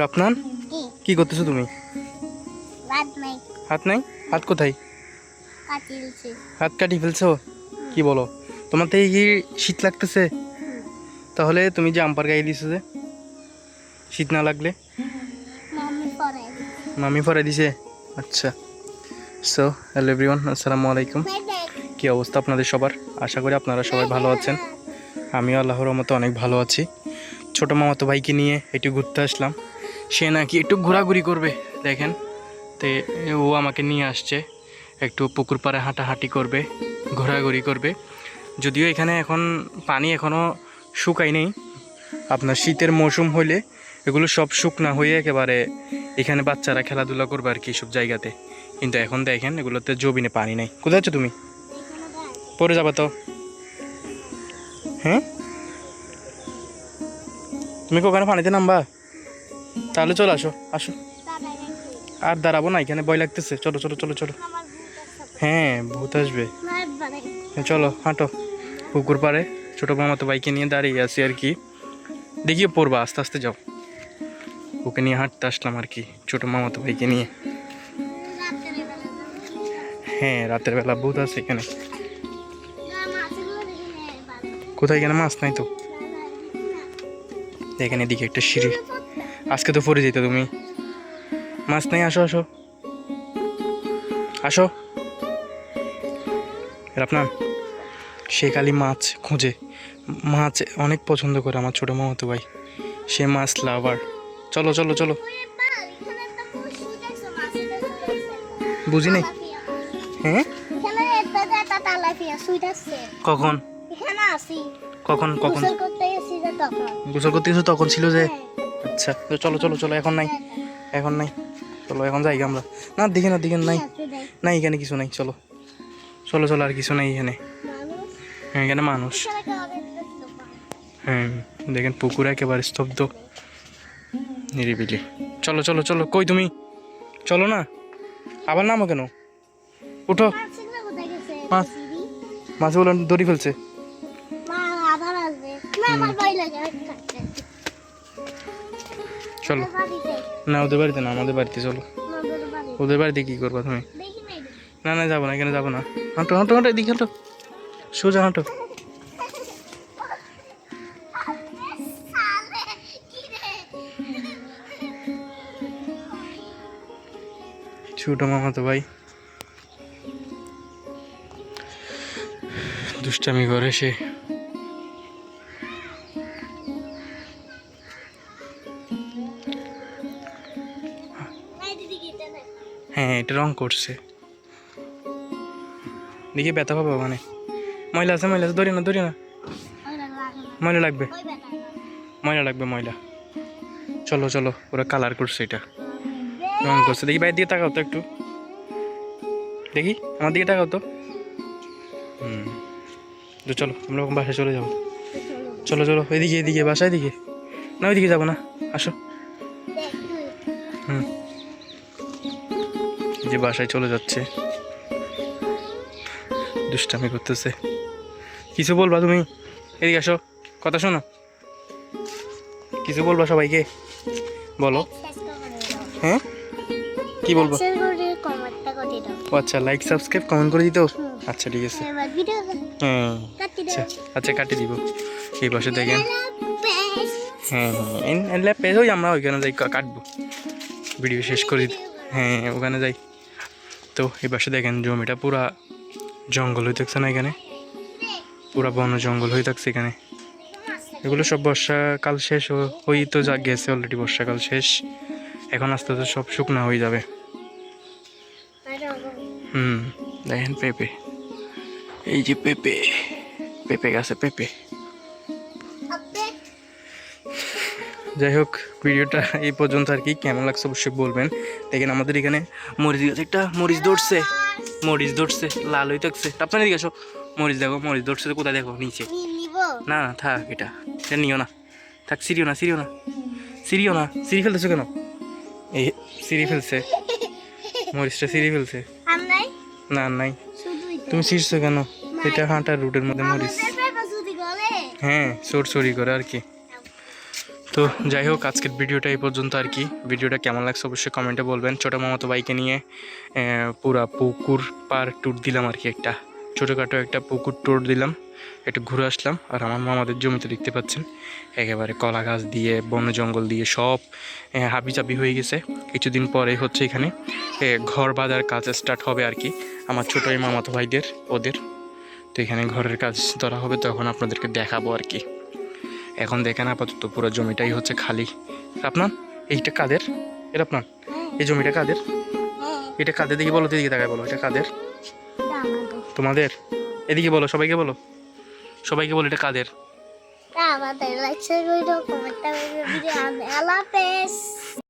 রাফনান কি করতেছো তুমি? হাত নাই। হাত কোথায়? হাত কাটি ফেলছো? কি বলো? তোমার থেকে কি শীত লাগতেছে? তাহলে তুমি যে আম্পার গায়ে দিছো যে শীত না লাগলে? মামি ফরাই দিছে? আচ্ছা। সো হ্যালো এভরিওয়ান আসসালামু আলাইকুম। কি অবস্থা আপনাদের সবার? আশা করি আপনারা সবাই ভালো আছেন। আমিও আল্লাহর মতো অনেক ভালো আছি। ছোটো মামাতো ভাইকে নিয়ে একটু ঘুরতে আসলাম। সে নাকি একটু ঘোরাঘুরি করবে, দেখেন। তে ও আমাকে নিয়ে আসছে, একটু পুকুর পাড়ে হাঁটাহাঁটি করবে, ঘোরাঘুরি করবে। যদিও এখানে এখন পানি এখনও শুকাই নেই। আপনার শীতের মৌসুম হলে এগুলো সব শুকনা হয়ে একেবারে এখানে বাচ্চারা খেলাধুলা করবে আর কি সব জায়গাতে। কিন্তু এখন দেখেন, এগুলোতে জবিনে পানি নেই। কোথায় আছো তুমি? পরে যাবা তো। হ্যাঁ? তুমি কি ওখানে পানিতে নামবা? তাহলে চলো আসো আসো। আর দাঁড়াবো না এখানে ভয় লাগতেছে। চলো চলো চলো চলো। হ্যাঁ ভূত আসবে। হ্যাঁ, চলো হাঁটো। পুকুর পাড়ে ছোটো মামা তো বাইকে নিয়ে দাঁড়িয়ে আছি আর কি। দেখিও পড়বা আস্তে আস্তে যাও। ওকে নিয়ে হাঁটতে আসলাম আর কি ছোটো মামা তো বাইকে নিয়ে। হ্যাঁ রাতের বেলা ভূত আছে এখানে। কোথায় এখানে মাছ নাই তো? এখানে এদিকে একটা সিঁড়ি। আজকে তো পড়ে যেত তুমি। মাছ নাই আসো আসো। আসো। আপনার সে খালি মাছ খুঁজে। মাছ অনেক পছন্দ করে আমার ছোটো মামাতো ভাই। সে মাছ লাভার। চলো চলো চলো। বুঝি নাই? হ্যাঁ? কখন? কখন কখন? গোসল করতে এসি গোসল করতে গেছো তখন ছিল যে আচ্ছা তো চলো চলো চলো, এখন নাই এখন নাই। চলো, এখন যাই আমরা। না দিকে না দিকে নাই না এখানে কিছু নাই, চলো। চলো চলো, আর কিছু নাই এখানে। হ্যাঁ এখানে মানুষ। হ্যাঁ দেখেন পুকুর একেবারে স্তব্ধ। নিরিবিলি। চলো চলো চলো, কই তুমি? চলো না। আবার নামো কেন? উঠো। মাছ। মাছগুলো দড়ি ফেলছে। চলো। না, ওদের বাড়িতে না, আমাদের বাড়িতে চলো। ওদের বাড়িতে কী করবা তুমি? না না, যাব না, এখানে যাব না। হাঁটো হাঁটো হাঁটো, এদিকে হাঁটো। সোজা হাঁটো। ছোট মামা তো ভাই। দুষ্টামি করে সে। হ্যাঁ এটা রং করছে। দেখি ব্যথা পাবো মানে। ময়লা আছে ময়লা আছে ধরি না ধরি না। ময়লা লাগবে। ময়লা লাগবে, ময়লা। চলো চলো, ওরা কালার করছে এটা। রং করছে। দেখি বাইরের দিকে তাকাও তো একটু। দেখি, আমার দিকে তাকাও তো। হুম। তো চলো, আমরা বাসায় চলে যাব। চলো চলো, এদিকে এদিকে, বাসায় দিকে না, ওইদিকে যাব না। আসো। যে বাসায় চলে যাচ্ছে। দুষ্টামি করতেছে। কিছু বলবা তুমি? এদিকে আসো, কথা শোনো। কিছু বলবা সবাইকে? বলো। হ্যাঁ? কি বলব? আচ্ছা লাইক সাবস্ক্রাইব কমেন্ট করে দিতেও আচ্ছা ঠিক আছে। হ্যাঁ আচ্ছা আচ্ছা কাটিয়ে দিব। এই পাশে দেখেন। হ্যাঁ হ্যাঁ ল্যাপে ওই আমরা ওইখানে যাই কাটবো। ভিডিও শেষ করে দিতে হ্যাঁ ওখানে যাই। তো এই পাশে দেখেন জমিটা পুরা জঙ্গল হয়ে থাকছে না এখানে। পুরা বন জঙ্গল হয়ে থাকছে এখানে। এগুলো সব বর্ষাকাল শেষ হই তো যা গেছে অলরেডি বর্ষাকাল শেষ। এখন আস্তে আস্তে সব শুকনা হয়ে যাবে। হুম, দেখেন পেঁপে। এই যে পেঁপে পেঁপে গাছে পেঁপে। যাই হোক ভিডিওটা এই পর্যন্ত আর কি। কেমন লাগছে অবশ্যই বলবেন। দেখেন আমাদের এখানে মরিচ গাছ একটা মরিচ ধরছে। মরিচ ধরছে লাল হয়ে থাকছে। আপনার এদিকে আসো। মরিচ দেখো মরিচ ধরছে তো কোথায় দেখো? নিচে। না না থাক এটা। এটা নিও না। থাক সিরিও না সিরিও না। সিরিও না। সিঁড়ি ফেলতেছো কেন? এই সিঁড়ি ফেলছে। মরিচটা সিঁড়ি ফেলছে। না নাই। তুমি ছিঁড়ছো কেন? এটা হাঁটার রুটের মধ্যে মরিচ। হ্যাঁ চোর চুরি করে আর কি। তো যাই হোক, আজকের ভিডিওটা এই পর্যন্ত আর কি। ভিডিওটা কেমন লাগছে অবশ্যই কমেন্টে বলবেন। ছোটো মামাতো বাইকে নিয়ে পুরা পুকুর পার ট্যুর দিলাম আর কি একটা। ছোটোখাটো একটা পুকুর ট্যুর দিলাম, একটু ঘুরে আসলাম আর আমার মামাদের জমিতে দেখতে পাচ্ছেন, একেবারে কলা গাছ দিয়ে বন জঙ্গল দিয়ে সব হাবি চাবি হয়ে গেছে। কিছুদিন পরে হচ্ছে এখানে ঘর বাঁধার কাজ স্টার্ট হবে আর কি, আমার ছোটো মামাতো ভাইদের, ওদের। তো এখানে ঘরের কাজ ধরা হবে, তখন আপনাদেরকে দেখাবো আর কি। এখন দেখেন আপাতত পুরো জমিটাই হচ্ছে খালি। আপনার, এইটা কাদের? এটা আপনার? এই জমিটা কাদের? এটা কাদের দিকে বলো দিদিকে দেখায় বলো, এটা কাদের? তোমাদের? এদিকে বলো, সবাইকে বলো। সবাইকে বলো, এটা কাদের?